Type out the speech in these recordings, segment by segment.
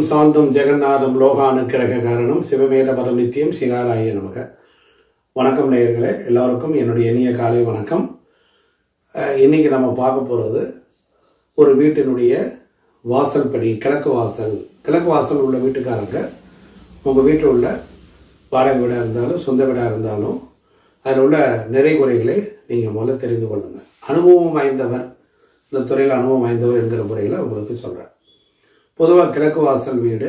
சாந்தம் ஜெகநாதம் லோகானு கிரக காரணம் சிவமேத பதம் நித்தியம் சிகாராய நமக. வணக்கம் நேயர்களே எல்லாருக்கும் என்னுடைய இனிய காலை வணக்கம். இன்னைக்கு நம்ம பார்க்க போகிறது ஒரு வீட்டினுடைய வாசல் படி கிழக்கு வாசல். கிழக்கு வாசல் உள்ள வீட்டுக்காரங்க உங்கள் வீட்டில் உள்ள வாடகை வீடாக இருந்தாலும் சொந்த வீடாக இருந்தாலும் அதில் உள்ள நிறை குறைகளை நீங்கள் முதல்ல தெரிந்து கொள்ளுங்கள் அனுபவம் வாய்ந்தவர் இந்த துறையில் அனுபவம் வாய்ந்தவர் என்கிற முறையில் உங்களுக்கு சொல்கிறேன் பொதுவாக கிழக்கு வாசல் வீடு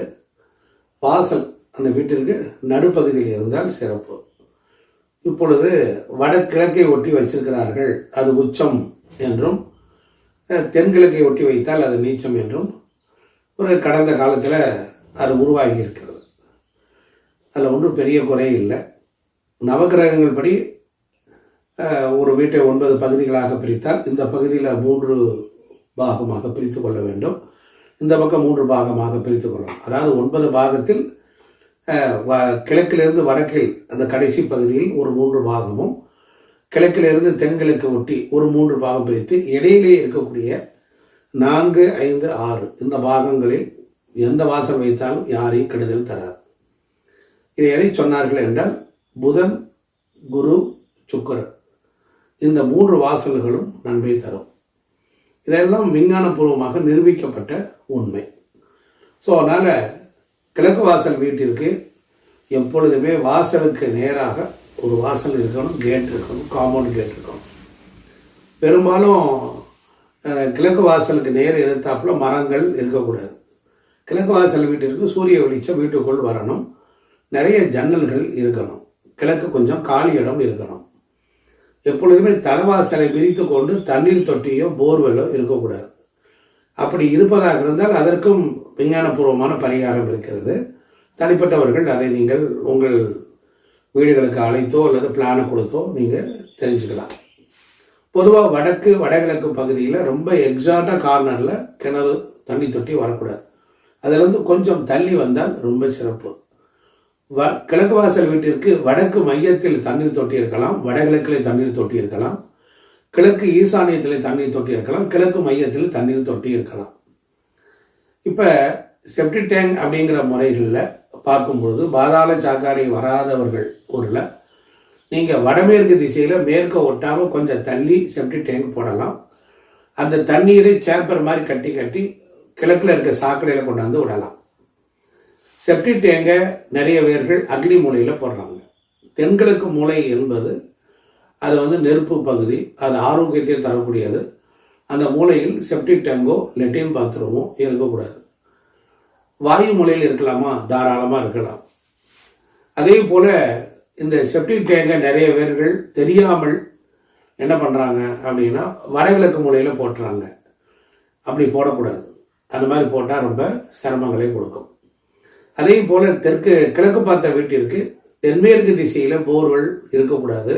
வாசல் அந்த வீட்டிற்கு நடுப்பகுதியில் இருந்தால் சிறப்பு. இப்பொழுது வடகிழக்கை ஒட்டி வச்சிருக்கிறார்கள் அது உச்சம் என்றும் தென்கிழக்கை ஒட்டி வைத்தால் அது நீச்சம் என்றும் ஒரு கடந்த காலத்தில் அது உருவாகி இருக்கிறது அதில் ஒன்றும் பெரிய குறை இல்லை. நவகிரகங்கள் படி ஒரு வீட்டை ஒன்பது பகுதிகளாக பிரித்தால் இந்த பகுதியில் மூன்று பாகமாக பிரித்து கொள்ள வேண்டும். இந்த பக்கம் மூன்று பாகமாக பிரித்து கொள்வோம் அதாவது ஒன்பது பாகத்தில் கிழக்கிலிருந்து வடக்கில் அந்த கடைசி பகுதியில் ஒரு மூன்று பாகமும் கிழக்கிலிருந்து தென்கிழக்கு ஒட்டி ஒரு மூன்று பாகம் பிரித்து இடையிலே இருக்கக்கூடிய நான்கு ஐந்து ஆறு இந்த பாகங்களில் எந்த வாசல் வைத்தாலும் யாரையும் கெடுதல் தராது. இது எதை சொன்னார்கள் என்றால் புதன் குரு சுக்கரன். இந்த மூன்று வாசல்களும் நன்மை தரும். இதெல்லாம் விஞ்ஞானபூர்வமாக நிரூபிக்கப்பட்ட உண்மை. ஸோ அதனால் கிழக்கு வாசல் வீட்டிற்கு எப்பொழுதுமே வாசலுக்கு நேராக ஒரு வாசல் இருக்கணும் கேட் இருக்கணும் காம்பவுண்ட் கேட் இருக்கணும். பெரும்பாலும் கிழக்கு வாசலுக்கு நேர் எதிர்த்தாப்புல மரங்கள் இருக்கக்கூடாது. கிழக்கு வாசல் வீட்டிற்கு சூரிய வெளிச்சம் வீட்டுக்குள் வரணும். நிறைய ஜன்னல்கள் இருக்கணும். கிழக்கு கொஞ்சம் காலி இடம் இருக்கணும். எப்பொழுதுமே தலைவாசலை விரித்து கொண்டு தண்ணீர் தொட்டியோ போர்வெல்லோ இருக்கக்கூடாது. அப்படி இருப்பதாக இருந்தால் அதற்கும் விஞ்ஞானபூர்வமான பரிகாரம் இருக்கிறது. தனிப்பட்டவர்கள் அதை நீங்கள் உங்கள் வீடுகளுக்கு அழைத்தோ அல்லது பிளானை கொடுத்தோ நீங்கள் தெரிஞ்சுக்கலாம். பொதுவாக வடக்கு வடகிழக்கு பகுதியில் ரொம்ப எக்ஸாக்டாக கார்னரில் கிணறு தண்ணி தொட்டி வரக்கூடாது. அதிலிருந்து கொஞ்சம் தள்ளி வந்தால் ரொம்ப சிறப்பு. கிழக்கு வாசல் வீட்டிற்கு வடக்கு மையத்தில் தண்ணீர் தொட்டி இருக்கலாம் தண்ணீர் தொட்டி இருக்கலாம் கிழக்கு ஈசானியத்தில் தண்ணீர் தொட்டி இருக்கலாம் கிழக்கு மையத்தில் தண்ணீர் தொட்டி இருக்கலாம் இப்போ செப்டி டேங்க் அப்படிங்கிற முறைகளில் பார்க்கும்பொழுது பாதாள சாக்காடை வராதவர்கள் ஊரில் நீங்கள் வடமேற்கு திசையில் மேற்க ஒட்டாமல் கொஞ்சம் தள்ளி செப்டி டேங்க் போடலாம். அந்த தண்ணீரை சேப்பர் மாதிரி கட்டி கட்டி கிழக்கில் இருக்க சாக்கடையில் கொண்டாந்து விடலாம். செப்டிக் டேங்கை நிறைய பேர்கள் அக்னி மூலையில் போடுறாங்க. தென்கிழக்கு மூலை என்பது அது வந்து நெருப்பு பகுதி அது ஆரோக்கியத்தை தரக்கூடியது. அந்த மூலையில் செப்டிக் டேங்கோ லெட்டின் பாத்ரூமோ இருக்கக்கூடாது. வாயு மூலையில் இருக்கலாமா? தாராளமாக இருக்கலாம். அதே போல் இந்த செப்டிக் டேங்கை நிறைய பேர்கள் தெரியாமல் என்ன பண்ணுறாங்க அப்படின்னா வடகிழக்கு மூலையில் போட்டுறாங்க. அப்படி போடக்கூடாது. அந்த மாதிரி போட்டால் ரொம்ப சிரமங்களை கொடுக்கும். அதே போல் தெற்கு கிழக்கு பார்த்த வீட்டிற்கு தென்மேற்கு திசையில் போர்வெல் இருக்கக்கூடாது.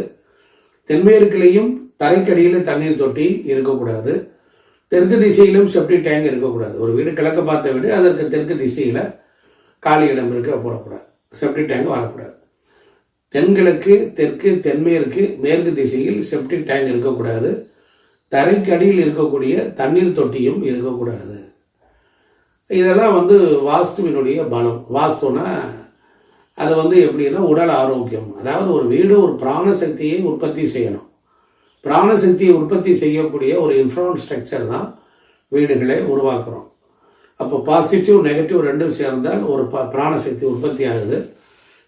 தென்மேற்குலேயும் தரைக்கடியில் தண்ணீர் தொட்டி இருக்கக்கூடாது. தெற்கு திசையிலும் செப்டிக் டேங்க் இருக்கக்கூடாது. ஒரு வீடு கிழக்கு பார்த்த வீடு அதற்கு தெற்கு திசையில் காலி இடம் இருக்க போடக்கூடாது செப்டிக் டேங்க் வரக்கூடாது. தென்கிழக்கு தெற்கு தென்மேற்கு மேற்கு திசையில் செப்டிக் டேங்க் இருக்கக்கூடாது. தரைக்கடியில் இருக்கக்கூடிய தண்ணீர் தொட்டியும் இருக்கக்கூடாது. இதெல்லாம் வந்து வாஸ்துவினுடைய பலம். வாஸ்துனா அது வந்து எப்படின்னா உடல் ஆரோக்கியம். அதாவது ஒரு வீடு ஒரு பிராண சக்தியை உற்பத்தி செய்யணும். பிராண சக்தியை உற்பத்தி செய்யக்கூடிய ஒரு இன்ஃப்ராஸ்ட்ரக்சர் தான் வீடுகளை உருவாக்குறோம். அப்போ பாசிட்டிவ் நெகட்டிவ் ரெண்டும் சேர்ந்தால் ஒரு ப பிராணசக்தி உற்பத்தி ஆகுது.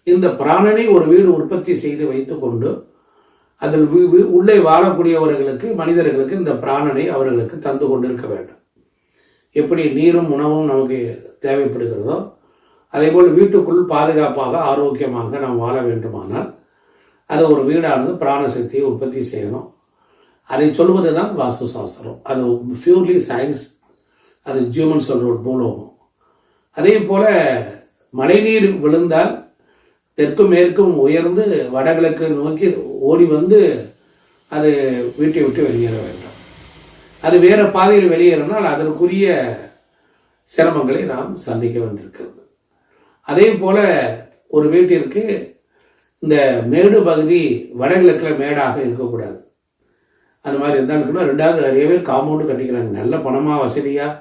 இந்த பிராணனை ஒரு வீடு உற்பத்தி செய்து வைத்துக்கொண்டு அதில் உள்ளே வாழக்கூடியவர்களுக்கு மனிதர்களுக்கு இந்த பிராணனை அவர்களுக்கு தந்து கொண்டிருக்க வேண்டும். எப்படி நீரும் உணவும் நமக்கு தேவைப்படுகிறதோ அதேபோல் வீட்டுக்குள் பாதுகாப்பாக ஆரோக்கியமாக நாம் வாழ வேண்டுமானால் அது ஒரு வீடானது பிராணசக்தியை உற்பத்தி செய்யணும். அதை சொல்வது தான் வாஸ்து சாஸ்திரம் அது பியூர்லி சயின்ஸ் அது ஜியூமன் சொல்ற மூலமும். அதே போல் மழைநீர் விழுந்தால் தெற்கும் மேற்கும் உயர்ந்து வடகிழக்கு நோக்கி ஓடி வந்து அது வீட்டை விட்டு வெளியேற வேண்டும். அது வேற பாதையில் வெளியேறினால் அதற்குரிய சிரமங்களை நாம் சந்திக்க வேண்டியிருக்கிறது. அதே போல ஒரு வீட்டிற்கு இந்த மேடு பகுதி வடகிழக்கில் மேடாக இருக்கக்கூடாது. அந்த மாதிரி இருந்தால் ரெண்டாவது நிறைய பேர் காம்பவுண்டு கட்டிக்கிறாங்க. நல்ல பணமாக வசதியாக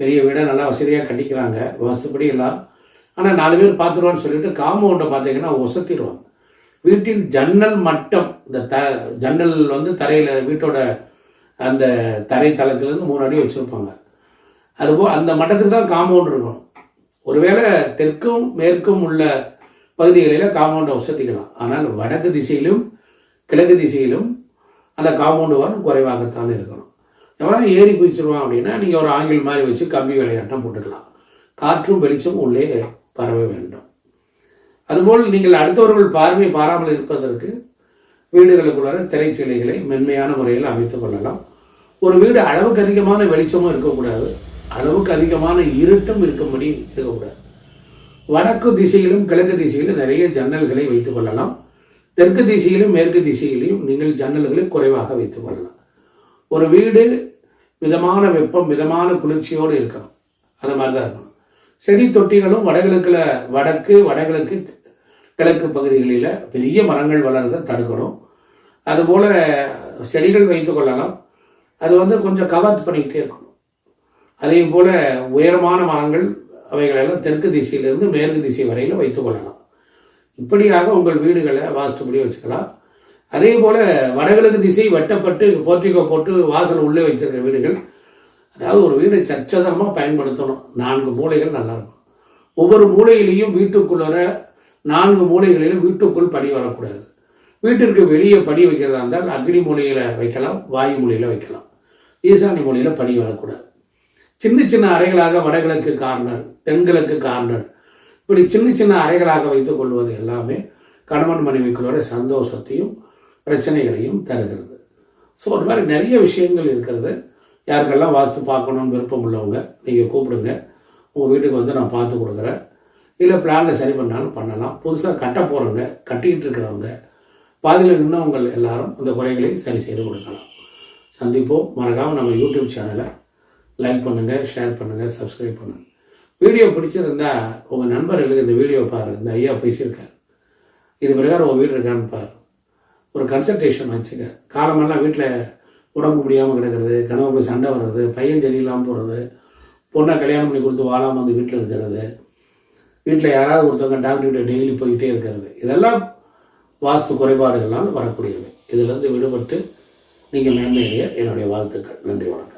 பெரிய வீடாக நல்லா வசதியாக கட்டிக்கிறாங்க. வசதிப்படி எல்லாம். ஆனால் நாலு பேர் பார்த்துருவான்னு சொல்லிட்டு காம்பவுண்டை பார்த்தீங்கன்னா ஒசத்திடுவாங்க. வீட்டின் ஜன்னல் மட்டம் இந்த த ஜன்னல் வந்து தரையில் வீட்டோட அந்த தரை தளத்துலேருந்து மூணு அடி வச்சுருப்பாங்க. அதுபோல் அந்த மட்டத்துக்கு தான் காம்பவுண்ட் இருக்கணும். ஒருவேளை தெற்கும் மேற்கும் உள்ள பகுதிகளில் காம்பவுண்டை வசதிக்கலாம் ஆனால் வடக்கு திசையிலும் கிழக்கு திசையிலும் அந்த காம்பவுண்டு வரும் குறைவாகத்தான் இருக்கணும். எவ்வளோ ஏறி குதிச்சிருவான் அப்படின்னா நீங்கள் ஒரு ஆங்கில் மாதிரி வச்சு கம்பி விளையாட்டம் போட்டுக்கலாம். காற்றும் வெளிச்சம் உள்ளே பரவ வேண்டும். அதுபோல் நீங்கள் அடுத்தவர்கள் பார்வை பாராமல் இருப்பதற்கு வீடுகளுக்குள்ளார திரைச்சீலைகளை மென்மையான முறையில் அமைத்துக் கொள்ளலாம். ஒரு வீடு அளவுக்கு அதிகமான வெளிச்சமும் இருக்கக்கூடாது. அளவுக்கு அதிகமான இருட்டும் இருக்கும்படி இருக்கக்கூடாது. வடக்கு திசையிலும் கிழக்கு திசையிலும் நிறைய ஜன்னல்களை வைத்துக் கொள்ளலாம். தெற்கு திசையிலும் மேற்கு திசையிலும் நீங்கள் ஜன்னல்களை குறைவாக வைத்துக் கொள்ளலாம். ஒரு வீடு மிதமான வெப்பம் மிதமான குளிர்ச்சியோடு இருக்கணும். அந்த மாதிரி தான் இருக்கணும். செடி தொட்டிகளும் வடகிழக்கில் வடக்கு வடகிழக்கு கிழக்கு பகுதிகளில் பெரிய மரங்கள் வளர்றதை தடுக்கணும். அதுபோல் செடிகள் வைத்துக் கொள்ளலாம். அது வந்து கொஞ்சம் கவர் பண்ணிக்கிட்டே இருக்கணும். அதே போல் உயரமான மரங்கள் அவைகளெல்லாம் தெற்கு திசையிலிருந்து மேற்கு திசை வரையில் வைத்து கொள்ளலாம். இப்படியாக உங்கள் வீடுகளை வாஸ்துப்படி வச்சுக்கலாம். அதே போல் வடகிழக்கு திசை வெட்டப்பட்டு போர்ட்டிகோ போட்டு வாசல் உள்ளே வச்சிருக்க வீடுகள் அதாவது ஒரு வீடை சச்சதமாக பயன்படுத்தணும். நான்கு மூலைகள் நல்லா இருக்கும். ஒவ்வொரு மூளையிலையும் வீட்டுக்குள்ளே நான்கு மூலைகளிலும் வீட்டுக்குள் படி வரக்கூடாது. வீட்டிற்கு வெளியே படி வைக்கிறதா இருந்தால் அக்னி மூலையில் வைக்கலாம் வாயு மூலையில் வைக்கலாம். ஈசானி மூலையில் படி வரக்கூடாது. சின்ன சின்ன அறைகளாக வடகிழக்கு கார்னர் தென்கிழக்கு கார்னர். இப்படி சின்ன சின்ன அறைகளாக வைத்துக் கொள்வது எல்லாமே கணவன் மனைவிக்குள்ளோட சந்தோஷத்தையும் பிரச்சனைகளையும் தருகிறது. ஸோ ஒரு மாதிரி நிறைய விஷயங்கள் இருக்கிறது. யாருக்கெல்லாம் வாஸ்து பார்க்கணும்னு விருப்பம் உள்ளவங்க நீங்கள் கூப்பிடுங்க. உங்கள் வீட்டுக்கு வந்து நான் பார்த்து கொடுக்குறேன். இல்லை பிளானில் சரி பண்ணாலும் பண்ணலாம். புதுசாக கட்ட போகிறவங்க கட்டிக்கிட்டு இருக்கிறவங்க பாதியில் நின்றவங்க எல்லாரும் அந்த குறைகளை சரி செய்து கொடுக்கலாம். சந்திப்போம். மறக்காமல் நம்ம யூடியூப் சேனலை லைக் பண்ணுங்கள் ஷேர் பண்ணுங்கள் சப்ஸ்கிரைப் பண்ணுங்கள் வீடியோ பிடிச்சிருந்தா உங்கள் நண்பர்களுக்கு இந்த வீடியோ பாரு. இந்த ஐயா பேசியிருக்காரு. இது பிரகாரம் உங்கள் வீடு இருக்கான்னு பாரு. ஒரு கன்சல்டேஷன் வச்சுக்க. காலமெல்லாம் வீட்டில் உடம்பு முடியாமல் கிடக்கிறது கணவனுக்கு சண்டை வர்றது பையன் சரியில்லாமல் போகிறது பொண்ணை கல்யாணம் பண்ணி கொடுத்து வாழாமல் வந்து வீட்டில் இருக்கிறது வீட்டில் யாராவது ஒருத்தவங்க டாக்டர்கிட்ட டெய்லி போய்கிட்டே இருக்கிறது. இதெல்லாம் வாஸ்து குறைபாடுகளால் வரக்கூடியவை. இதிலிருந்து விடுபட்டு நீங்கள் மேன்மையடைய என்னுடைய வாழ்த்துக்கள். நன்றி வணக்கம்.